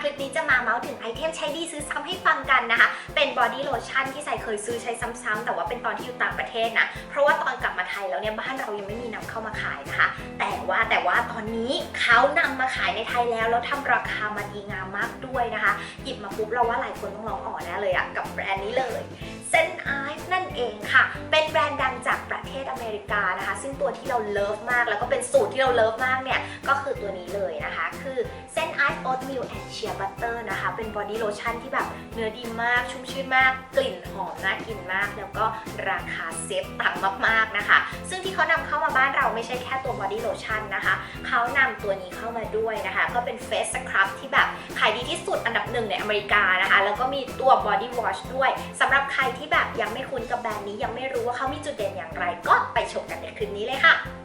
คลิปนี้จะมาเมาส์ถึงไอเทมใช้ดีซื้อซ้ำให้ฟังกันนะคะ เป็นบอดี้โลชั่นที่ใส่เคยซื้อใช้ซ้ำๆแต่ว่าเป็นตอนที่อยู่ต่างประเทศนะ เพราะว่าตอนกลับมาไทยแล้วเนี่ยบ้านเรายังไม่มีนำเข้ามาขายนะคะ แต่ว่าแต่ว่าตอนนี้เขานำมาขายในไทยแล้วแล้วทำราคามาดีงามมากด้วยนะคะ หยิบมาปุ๊บเราว่าหลายคนต้องร้องอ๋อแน่เลยอะกับแบรนด์นี้เลยเซนไอฟ์นั่นเองค่ะ เป็นแบรนด์ดังจากประเทศอเมริกานะคะ ซึ่งตัวที่เราเลิฟมากแล้วก็เป็นสูตรที่เราเลิฟมากเนี่ยก็ มิลแอนเชียบัตเตอร์นะคะ เป็นบอดี้โลชั่นที่แบบเนื้อดีมาก ชุ่มชื่นมาก กลิ่นหอมน่ากินมาก แล้วก็ราคาเซฟตังมากๆนะคะ ซึ่งที่เขานำเข้ามาบ้านเราไม่ใช่แค่ตัวบอดี้โลชั่นนะคะ เขานำตัวนี้เข้ามาด้วยนะคะ ก็เป็นเฟสสครับที่แบบขายดีที่สุดอันดับหนึ่งในอเมริกานะคะ แล้วก็มีตัวบอดี้วอชด้วยสำหรับใครที่แบบยังไม่คุ้นกับแบรนด์นี้ยังไม่รู้ว่าเขามีจุดเด่นอย่างไร ก็ไปชมกันในคลิปนี้เลยค่ะ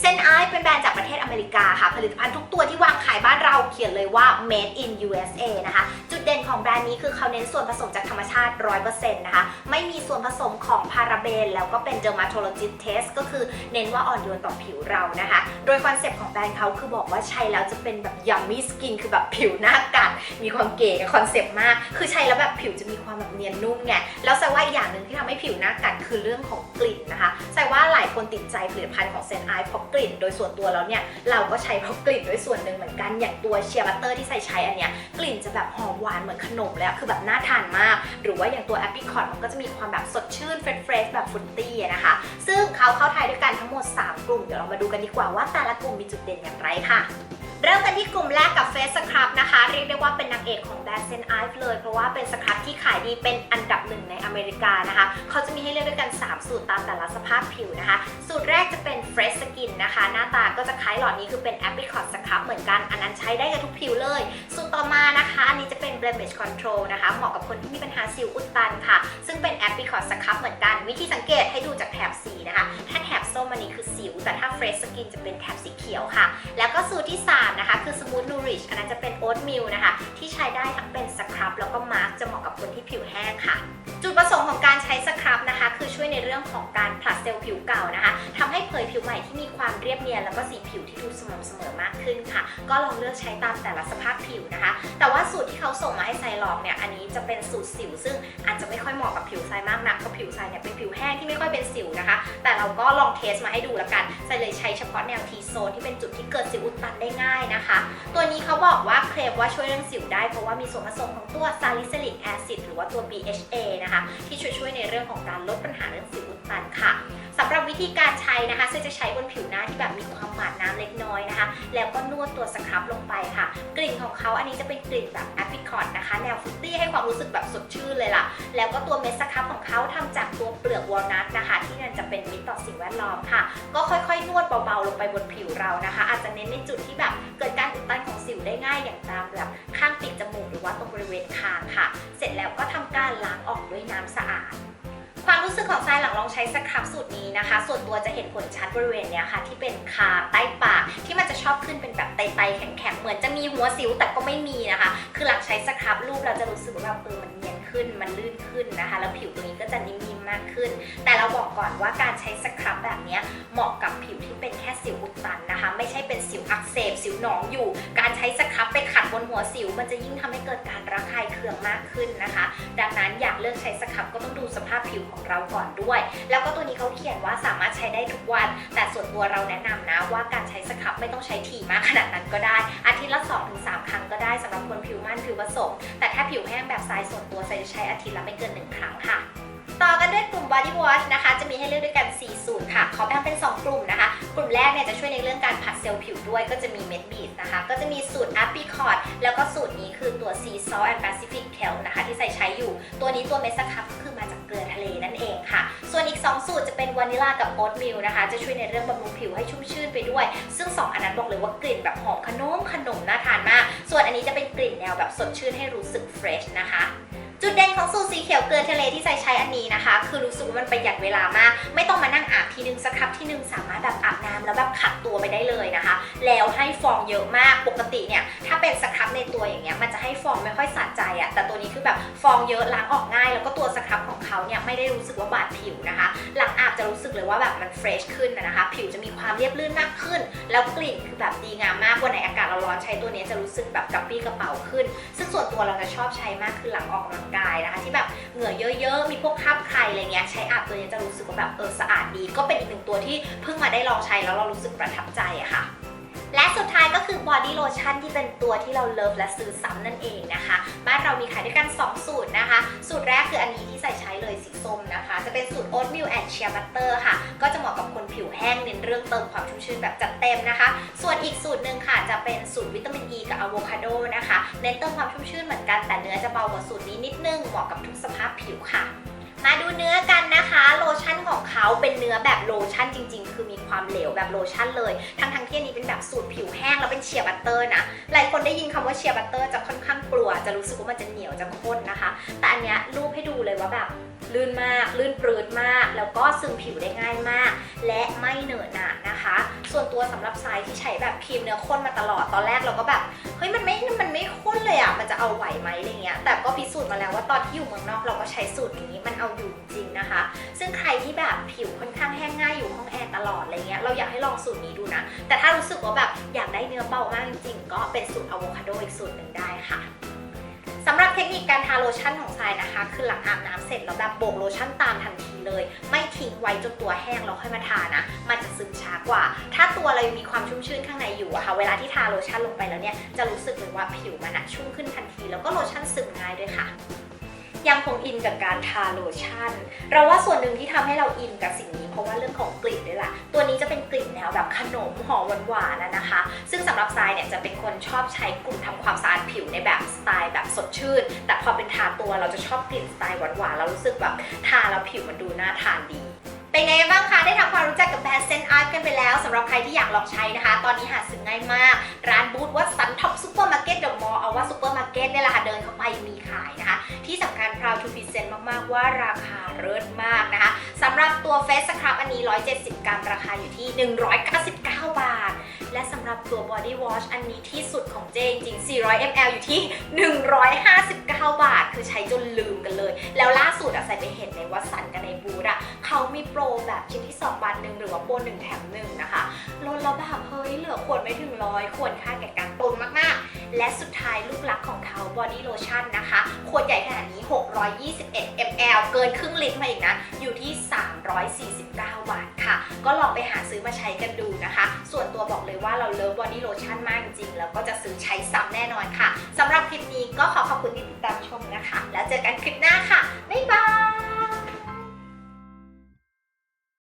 เซนไอเป็นแบรนด์จากประเทศอเมริกาค่ะ ผลิตภัณฑ์ทุกตัวที่วางขายบ้านเราเขียนเลยว่า made in USA นะคะ จุดเด่นของแบรนด์นี้คือเขาเน้นส่วนผสมจากธรรมชาติ 100%นะคะ ไม่มีส่วนผสมของพาราเบน แล้วก็เป็น dermatologist test ก็คือเน้นว่าอ่อนโยนต่อผิวเรานะคะ โดยคอนเซปต์ของแบรนด์เขาคือบอกว่าใช้แล้วจะเป็นแบบ yummy skin คือแบบผิวหน้ากัด มีความเก๋คอนเซปต์มาก คือใช้แล้วแบบผิวจะมีความแบบเนียนนุ่มไง แล้วแซว่าอย่างหนึ่งที่ทำให้ผิวหน้ากัดคือเรื่องของกลิ่นนะคะแซว่าหลายคนติดใจผลิตภัณฑ์ของเซนไอเพราะกลิ่นโดยส่วนตัวแล้วเนี่ยเราก็ใช้เพราะกลิ่นด้วยส่วนหนึ่งเหมือนกันอย่างตัวเชียร์บัตเตอร์ที่ใส่ใช้อันเนี้ยกลิ่นจะแบบหอมหวานเหมือนขนมเลยอะคือแบบน่าทานมาก หรือว่าอย่างตัวแอป i ิลคอ t มันก็จะมีความแบบสดชื่นเฟรชๆแบบฟุตตี้นะคะ ซึ่งเขาเข้าไทยด้วยกันทั้งหมด 3 กลุ่ม เดี๋ยวเรามาดูกันดีกว่าว่าแต่ละกลุ่มมีจุดเด่นอย่างไรค่ะเริ่มกันที่กลุ่มแรกกับเฟสสครับนะคะ เรียกได้ว่าเป็นนางเอกของแบรนด์เซนไอฟ์เลย เพราะว่าเป็นสครับที่ขายดีเป็นอันดับหนึ่งในอเมริกานะคะ เขาจะมีให้เลือกด้วยกัน 3 สูตรตามแต่ละสภาพผิวนะคะ สูตรแรกจะเป็น Fresh Skin นะคะ หน้าตาก็จะคล้ายหลอดนี้คือเป็น Apricot Scrub เหมือนกัน อันนั้นใช้ได้กับทุกผิวเลย สุดต่อมานะคะ อันนี้จะเป็น Blemish Control นะคะ เหมาะกับคนที่มีปัญหาสิวอุดตันค่ะ ซึ่งเป็น Apricot Scrub เหมือนกัน วิธีสังเกตให้ดูจากแถบสีนะคะ ถ้าแถบส้มอันนี้คือส แต่ถ้า Fresh Skin จะเป็นแถบสีเขียวค่ะ แล้วก็สูตรที่ 3 นะคะ คือ Smooth Nourish อันนั้นจะเป็น Oatmeal นะคะ ที่ใช้ได้ทั้งเป็นสครับแล้วก็มาร์กจะเหมาะกับคนที่ผิวแห้งค่ะ จุดประสงค์ของการใช้สครับนะคะ คือช่วยในเรื่องของการผลัดเซลล์ผิวเก่านะคะทำให้เผยผิวใหม่ที่มีความเรียบเนียนแล้วก็สีผิวที่ดูสม่ำเสมอมากขึ้นค่ะ ก็ลองเลือกใช้ตามแต่ละสภาพผิวนะคะ แต่ว่าสูตรที่เขาส่งมาให้ไซลองเนี่ยอันนี้จะเป็นสูตรสิว ซึ่งอาจจะไม่ค่อยเหมาะกับผิวไซมากนักเพราะผิวไซเนี่ยเป็นผิวแห้งที่ไม่ค่อยเป็นสิวนะคะ แต่เราก็ลองเทสมาให้ดูแล้วกันใส่เลยใช้เฉพาะแนวทีโซนที่เป็นจุดที่เกิดสิวอุดตันได้ง่ายนะคะ ตัวนี้เขาบอกว่าเคลมว่าช่วยเรื่องสิวได้เพราะว่ามีส่วนผสมของตัวซาลิซิลิกแอซิดหรือว่าตัว BHA นะคะ ที่ช่วยช่วยในเรื่องของการลดปัญหาเรื่องสิวอุดตันค่ะ สำหรับวิธีการใช้นะคะซึ่งจะใช้บนผิวหน้าที่แบบมีความหมาดน้ำเล็กน้อยนะคะ แล้วก็นวดตัวสครับลงไปค่ะ กลิ่นของเขาอันนี้จะเป็นกลิ่นแบบแอป i ิคอ t นะคะ แนวฟรุตตี้ให้ความรู้สึกแบบสดชื่นเลยล่ะ แล้วก็ตัวเม็ดสครับของเขาทำจากตัวเปลือกวอลนัทนะคะ ที่นั่นจะเป็นมิตรต่อสิ่งแวดล้อมค่ะ ก็ค่อยๆ นวดเบาๆลงไปบนผิวเรานะคะ อาจจะเน้นในจุดที่แบบเกิดการอุดตันของสิวได้ง่ายอย่างตามแบบข้างปีกจมูกหรือว่าตรงบริเวณคางค่ะ เสร็จแล้วก็ทำการล้างออกด้วยน้ำสะอาด ความรู้สึกของทรายหลังลองใช้สครับสูตรนี้นะคะ ส่วนตัวจะเห็นผลชัดบริเวณเนี้ยค่ะ ที่เป็นคาใต้ปากที่มันจะชอบขึ้นเป็นแบบไตๆแข็งๆเหมือนจะมีหัวสิวแต่ก็ไม่มีนะคะ คือหลังใช้สครับรูปเราจะรู้สึกว่าเออมันเนียนขึ้นมันลื่นขึ้นนะคะ แล้วผิวตรงนี้ก็จะนิ่มๆมากขึ้น แต่เราบอกก่อนว่าการใช้สครับแบบเนี้ยเหมาะกับผิวที่เป็นแค่สิวอุด นะคะ ไม่ใช่เป็นสิวอักเสบ สิวหนองอยู่ การใช้สครับไปขัดบนหัวสิว มันจะยิ่งทำให้เกิดการระคายเคืองมากขึ้นนะคะ ดังนั้นอยากเลือกใช้สครับก็ต้องดูสภาพผิวของเราก่อนด้วย แล้วก็ตัวนี้เขาเขียนว่าสามารถใช้ได้ทุกวัน แต่ส่วนตัวเราแนะนำนะว่าการใช้สครับไม่ต้องใช้ถี่มากขนาดนั้นก็ได้ อาทิตย์ละ 2-3 ครั้งก็ได้สำหรับคนผิวมันผิวผสม แต่ถ้าผิวแห้งแบบทรายส่วนตัวจะใช้อาทิตย์ละไม่เกิน 1 ครั้งค่ะ ต่อกันด้วยกลุ่ม body wash นะคะ จะมีให้เลือกด้วยกัน 4 สูตรค่ะเขาแบ่งเป็น 2 กลุ่มนะคะ กลุ่มแรกเนี่ยจะช่วยในเรื่องการผัดเซลล์ผิวด้วยก็จะมีเม็ดบีดนะคะ ก็จะมีสูตร apricot แล้วก็สูตรนี้คือตัว sea salt and pacific kelp นะคะ ที่ใส่ใช้อยู่ ตัวนี้ตัวเมสครับก็คือมาจากเกลือทะเลนั่นเองค่ะ ส่วนอีก 2 สูตรจะเป็นวานิลากับโอ๊ตมิลนะคะ จะช่วยในเรื่องบำรุงผิวให้ชุ่มชื่นไปด้วย ซึ่ง 2 อันนั้นบอกเลยว่ากลิ่นแบบหอมขนมขนมน่าทานมาก ส่วนอันนี้จะเป็นกลิ่นแนวแบบสดชื่นให้รู้สึกเฟรชนะคะ จุดเด่นของสูตรสีเขียวเกลือทะเลที่ใส่ใช้อันนี้นะคะ คือรู้สึกว่ามันประหยัดเวลามาก ไม่ต้องมานั่งอาบทีนึงสักครับที่นึงสามารถแบบอาบน้ำแล้วแบบขัดตัวไปได้เลยนะคะ แล้วให้ฟองเยอะมากปกติเนี่ยถ้าเป็นสครับในตัวอย่างเงี้ยมันจะให้ฟองไม่ค่อยสะใจอะแต่ตัวนี้คือแบบฟองเยอะล้างออกง่าย แล้วก็ตัวสครับของเขาเนี่ยไม่ได้รู้สึกว่าบาดผิวนะคะ หลังอาบจะรู้สึกเลยว่าแบบมันเฟรชขึ้นนะคะ ผิวจะมีความเรียบลื่นมากขึ้น แล้วกลิ่นคือแบบดีงามมากวันไหนอากาศร้อนใช้ตัวนี้จะรู้สึกแบบกระปี้กระเป๋าขึ้น ซึ่งส่วนตัวเราจะชอบใช้มากคือหลังออกกำลังกายนะคะ ที่แบบเหงื่อเยอะๆมีพวกคราบใครอะไรเงี้ยใช้อาบตัวนี้จะรู้สึกว่าแบบเออสะอาดดี ก็เป็นอีกหนึ่งตัวที่เพิ่งมาได้ลองใช้แล้วเรารู้สึกประทับใจอะค่ะ และสุดท้ายก็คือบอดี้โลชั่นที่เป็นตัวที่เราเลิฟและซื้อซ้ำนั่นเองนะคะ บ้านเรามีขายด้วยกัน 2 สูตรนะคะ สูตรแรกคืออันนี้ที่ใส่ใช้เลยสีส้มนะคะ จะเป็นสูตร Oatmeal and Shea Butter ค่ะ ก็จะเหมาะกับคนผิวแห้งเน้นเรื่องเติมความชุ่มชื้นแบบจัดเต็มนะคะ ส่วนอีกสูตรหนึ่งค่ะจะเป็นสูตรวิตามินอ e ีกับอะโวคาโดนะคะ เน้นเติมความชุ่มชื้นเหมือนกันแต่เนื้อจะเบากว่าสูตรนี้นิดนึงเหมาะกับทุกสภาพผิวค่ะ มาดูเนื้อกันนะคะ โลชั่นของเขาเป็นเนื้อแบบโลชั่นจริง ๆ คือมีความเหลวแบบโลชั่นเลย ทั้งทั้งที่อันนี้เป็นแบบสูตรผิวแห้งแล้วเป็นเชียร์บัตเตอร์นะ หลายคนได้ยินคำว่าเชียร์บัตเตอร์จะค่อนข้างกลัว จะรู้สึกว่ามันจะเหนียวจะข้นนะคะ แต่อันเนี้ยรูปให้ดูเลยว่าแบบลื่นมาก ลื่นปรืดมาก แล้วก็ซึมผิวได้ง่ายมาก และไม่เหนอะหนะนะคะ ส่วนตัวสำหรับทรายที่ใช้แบบครีมเนื้อข้นมาตลอด ตอนแรกเราก็แบบ แต่ก็พิสูจน์มาแล้วว่าตอนที่อยู่เมืองนอกเราก็ใช้สูตรนี้มันเอาอยู่จริงนะคะ ซึ่งใครที่แบบผิวค่อนข้างแห้งง่ายอยู่ห้องแอร์ตลอดอะไรเงี้ยเราอยากให้ลองสูตรนี้ดูนะ แต่ถ้ารู้สึกว่าแบบอยากได้เนื้อเบามากจริงๆก็เป็นสูตรอะโวคาโดอีกสูตรหนึ่งได้ค่ะสำหรับเทคนิคการทาโลชั่นของทรายนะคะ คือหลังอาบน้ำเสร็จแล้วแบบโบกโลชั่นตามทันทีเลย ไม่ทิ้งไว้จนตัวแห้งแล้วค่อยมาทานะ มันจะซึมช้ากว่า ถ้า ยมีความชุ่มชื้นข้างในอยู่อะค่ะ เวลาที่ทาโลชั่นลงไปแล้วเนี่ย จะรู้สึกเลยว่าผิวมันอะชุ่มขึ้นทันที แล้วก็โลชั่นซึมง่ายด้วยค่ะ ยังคงอินกับการทาโลชั่น เราว่าส่วนหนึ่งที่ทำให้เราอินกับสิ่งนี้เพราะว่าเรื่องของกลิ่นด้วยล่ะ ตัวนี้จะเป็นกลิ่นแนวแบบขนมหอมหวานๆนะคะ ซึ่งสำหรับทรายเนี่ยจะเป็นคนชอบใช้กลุ่มทำความสะอาดผิวในแบบสไตล์แบบสดชื่น แต่พอเป็นทาตัวเราจะชอบกลิ่นสไตล์หวานๆแล้วรู้สึกแบบทาแล้วผิวมันดูน่าทานดี เป็นไงบ้างคะ ได้ทำความรู้จักกับแบรนด์ำหรับใครที่อยากลองใช้นะคะ ตอนนี้หาซื้อง่ายมาก ร้านบูธวัดสันท็อปซูเปอร์มาร์เก็ตเดอะมอลล์เอาว่าซูเปอร์มาร์เก็ตเนี่ยแหละค่ะเดินเข้าไปมีขายนะคะ ที่สำคัญพราวทูพิเซนมากๆว่าราคาเลิศมากนะคะสำหรับตัวเฟสสครับอันนี้ 170 กรัมราคาอยู่ที่ 199 บาท และสำหรับตัว body wash อันนี้ที่สุดของเจจริง 400 ml อยู่ที่ 159 บาท คือใช้จนลืมกันเลย แล้วล่าสุดอะใส่ไปเห็นในวัดสันกันในบูธอะเขามีโปรแบบชิ้นที่ 2 บาทหนึ่งหรือว่าโปร1แถม1นะคะลดแล้วแบบเฮ้ยเหลือขวดไม่ถึงร้อยควรค่าแก่การตุนมากๆ และสุดท้ายลูกรักของเขา body lotion นะคะ ขวดใหญ่ขนาดนี้ 621 ml เกินครึ่งลิตรมาอีกนะ อยู่ที่ 349 บาท ก็ลองไปหาซื้อมาใช้กันดูนะคะ ส่วนตัวบอกเลยว่าเราเลิฟบอดี้โลชั่นมากจริงๆแล้วก็จะซื้อใช้ซ้ำแน่นอนค่ะสำหรับคลิปนี้ก็ขอขอบคุณที่ติดตามชมนะคะ แล้วเจอกันคลิปหน้าค่ะ